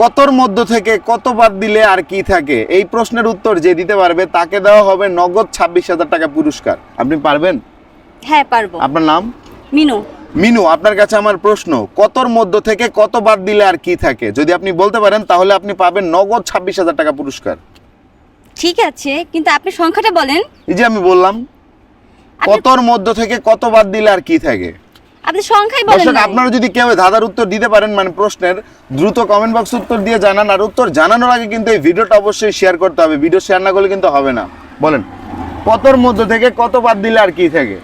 কতর মধ্য থেকে কত বাদ দিলে আর কি থাকে? এই প্রশ্নের উত্তর যে দিতে পারবে তাকে দেওয়া হবে নগদ ছাব্বিশ হাজার টাকা পুরস্কার। আপনি পারবেন? হ্যাঁ পারব। আপনার নাম? মিনু। মিনু আপনার কাছে আমার প্রশ্ন কতর মধ্য থেকে কত বাদ দিলে আর কি থাকে? যদি আপনি বলতে পারেন তাহলে আপনি পাবেন নগদ ছাব্বিশ হাজার টাকা পুরস্কার। ঠিক আছে কিন্তু আপনি সংখ্যাটা বলেন। এই যে আমি বললাম কতর মধ্য থেকে কত বাদ দিলে আর কি থাকে? আপনি সংখ্যাই বলেন দর্শক আপনারা যদি কেউ ধাঁধার উত্তর দিতে পারেন মানে প্রশ্নের দ্রুত কমেন্ট বক্স উত্তর দিয়ে জানান আর উত্তর জানানোর আগে কিন্তু এই ভিডিওটা অবশ্যই শেয়ার করতে হবে। ভিডিও শেয়ার না করলে কিন্তু হবে না। বলেন কতর মধ্য থেকে কত বাদ দিলে আর কি থাকে?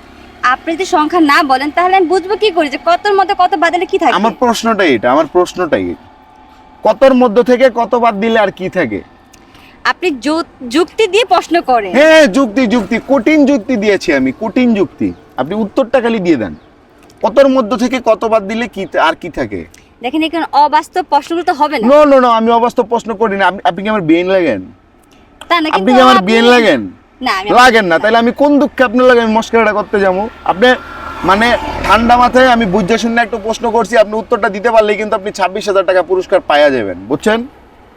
আপনি যদি সংখ্যা না বলেন তাহলে আমি বুঝব কি করে যে কতর মধ্যে কত বাদলে কি থাকে? আমার প্রশ্নটাই এটা আমার প্রশ্নটাই কতর মধ্য থেকে কত বাদ দিলে আর কি থাকে? আপনি যুক্তি দিয়ে প্রশ্ন করেন। হ্যাঁ যুক্তি যুক্তি কঠিন যুক্তি দিয়েছি আমি কঠিন যুক্তি। আপনি উত্তরটা খালি দিয়ে দেন। কতর মধ্য থেকে কত বাদ দিলে কি আর কি থাকে? দেখেন এখানে অবাস্তব প্রশ্নগুলো তো হবে না। নো নো নো আমি অবাস্তব প্রশ্ন করি না। আপনি- আপনি কি আমার বেইন লাগেন? তা না আপনি কি আমার বিয়েন লাগেন? না আমি লাগেন না। তাহলে আমি কোন দুঃখে আপনার লাগে আমি মস্কারটা করতে যাব? আপনি মানে ঠান্ডা মাথায় আমি বুঝে শুনে একটু প্রশ্ন করছি আপনি উত্তরটা দিতে পারলে কিন্তু আপনি ছাব্বিশ হাজার টাকা পুরস্কার পাওয়া যাবেন। বুঝছেন?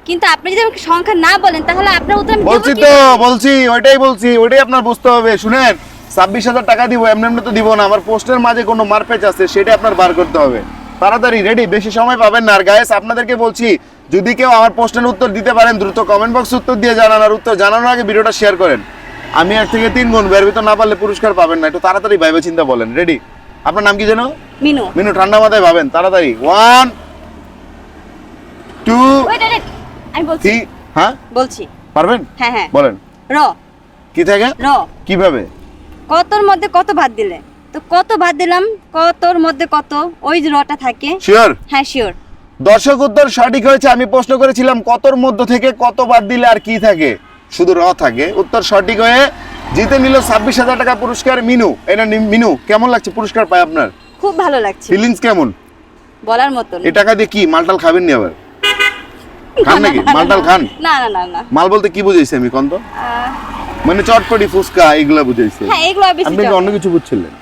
কিন্তু আপনি যদি আমাকে সংখ্যা না বলেন তাহলে আপনার উত্তর আমি বলছি তো বলছি ওইটাই বলছি ওইটাই আপনার বুঝতে হবে। শুনেন ছাব্বিশ হাজার টাকা দিব এমনি এমনি তো দিব না। আমার পোস্টের মাঝে কোনো মারপেচ আছে সেটা আপনার বার করতে হবে। তাড়াতাড়ি রেডি বেশি সময় পাবেন না। আর গায়েস আপনাদেরকে বলছি যদি কেউ আমার প্রশ্নের উত্তর দিতে পারেন দ্রুত কমেন্ট বক্স উত্তর দিয়ে জানান। আর উত্তর জানানোর আগে ভিডিওটা শেয়ার করেন। আমি এক থেকে তিন গুণ বের ভিতর না পারলে পুরস্কার পাবেন না। একটু তাড়াতাড়ি ভাইবে চিন্তা বলেন। রেডি আপনার নাম কি যেন? মিনু। মিনু ঠান্ডা মাথায় ভাবেন। তাড়াতাড়ি। One two. আমি বলছি। হ্যাঁ? বলছি। পারবেন? হ্যাঁ হ্যাঁ। বলেন। র। কি থাকে? র। কীভাবে? কতর মধ্যে কত ভাত দিলে? তো কত ভাত দিলাম? কতর মধ্যে কত? ওই যে রটা থাকে। শিওর হ্যাঁ শিওর দর্শক উত্তর সঠিক হয়েছে আমি প্রশ্ন করেছিলাম কতর মধ্য থেকে কত বাদ দিলে আর কি থাকে? শুধু র থাকে। উত্তর সঠিক হয়ে জিতে নিল ছাব্বিশ হাজার টাকা পুরস্কার মিনু। এটা মিনু কেমন লাগছে? পুরস্কার পায় আপনার? খুব ভালো লাগছে। ফিলিংস কেমন? বলার মতন। এ টাকা দিয়ে কি মালটাল খাবেন নি আবার? খান নাকি? মালটাল খান? না না না মাল বলতে কি বুঝাইছে আমি কন্ত আহ, মানে চটপটি ফুচকা এগুলা বুঝাইছে। হ্যাঁ এগুলো বেশি আপনি অন্য কিছু বুঝছিলেন?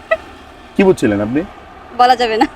কি বুঝছিলেন আপনি? বলা যাবে না।